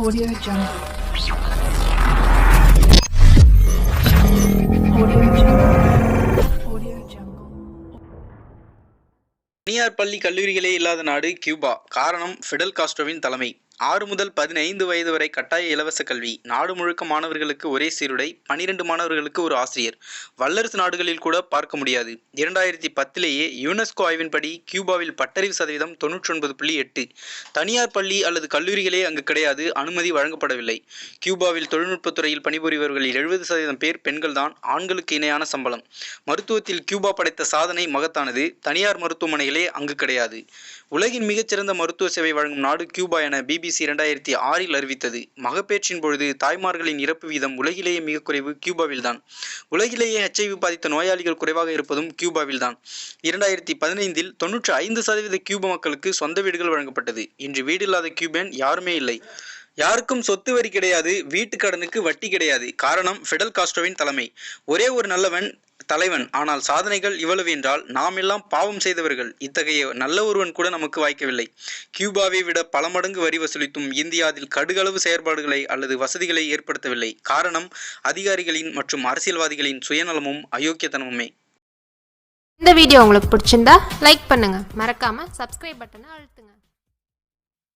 Audio Jungle. Audio Jungle. Audio Jungle. தனியார் பள்ளி கல்லூரிகளே இல்லாத நாடு கியூபா காரணம் ஃபிடல் காஸ்ட்ரோவின் தலைமை ஆறு முதல் பதினைந்து வயது வரை கட்டாய இலவச கல்வி. நாடு முழுக்க மாணவர்களுக்கு ஒரே சீருடை பனிரெண்டு மாணவர்களுக்கு ஒரு ஆசிரியர். வல்லரசு நாடுகளில் கூட பார்க்க முடியாது. இரண்டாயிரத்தி பத்திலேயே யுனெஸ்கோ ஆய்வின்படி கியூபாவில் பட்டறிவு சதவீதம் தொன்னூற்றி ஒன்பது புள்ளி எட்டு. தனியார் பள்ளி அல்லது கல்லூரிகளே அங்கு கிடையாது அனுமதி வழங்கப்படவில்லை. கியூபாவில் தொழில்நுட்பத் துறையில் பணிபுரிபவர்களில் எழுபது சதவீதம் பேர் பெண்கள்தான் ஆண்களுக்கு இணையான சம்பளம். மருத்துவத்தில் கியூபா படைத்த சாதனை மகத்தானது. தனியார் மருத்துவமனைகளே அங்கு கிடையாது. உலகின் மிகச்சிறந்த மருத்துவ சேவை வழங்கும் நாடு கியூபா என பிபி பிபிசி இரண்டாயிரத்தி ஆறில் அறிவித்தது. மகப்பேற்றின் பொழுது தாய்மார்களின் இறப்பு வீதம் உலகிலேயே மிக குறைவு கியூபாவில்தான். உலகிலேயே ஹெச்ஐவி பாதித்த நோயாளிகள் குறைவாக இருப்பதும் கியூபாவில்தான். இரண்டாயிரத்தி பதினைந்தில் தொன்னூற்றி ஐந்து சதவீத கியூப மக்களுக்கு சொந்த வீடுகள் வழங்கப்பட்டது. இன்று வீடு இல்லாத கியூபேன் யாருமே இல்லை. யாருக்கும் சொத்து வரி கிடையாது வீட்டு கடனுக்கு வட்டி கிடையாது. காரணம் ஃபிடல் காஸ்ட்ரோவின் தலைமை. ஒரே ஒரு நல்லவன் தலைவன். ஆனால் சாதனைகள் இவ்வளவு என்றால் நாம் எல்லாம் பாவம் செய்தவர்கள். இத்தகைய நல்ல ஒருவன் கூட நமக்கு வாய்க்கவில்லை. கியூபாவை விட பல மடங்கு வரி வசூலித்தும் இந்தியா அதில் கடுகளவு செயற்பாடுகளை அல்லது வசதிகளை ஏற்படுத்தவில்லை. காரணம் அதிகாரிகளின் மற்றும் அரசியல்வாதிகளின் சுயநலமும் அயோக்கியத்தனமுமே. இந்த வீடியோ உங்களுக்கு பிடிச்சிருந்தா லைக் பண்ணுங்க. மறக்காம சப்ஸ்கிரைப் பட்டனை அழுத்துங்க.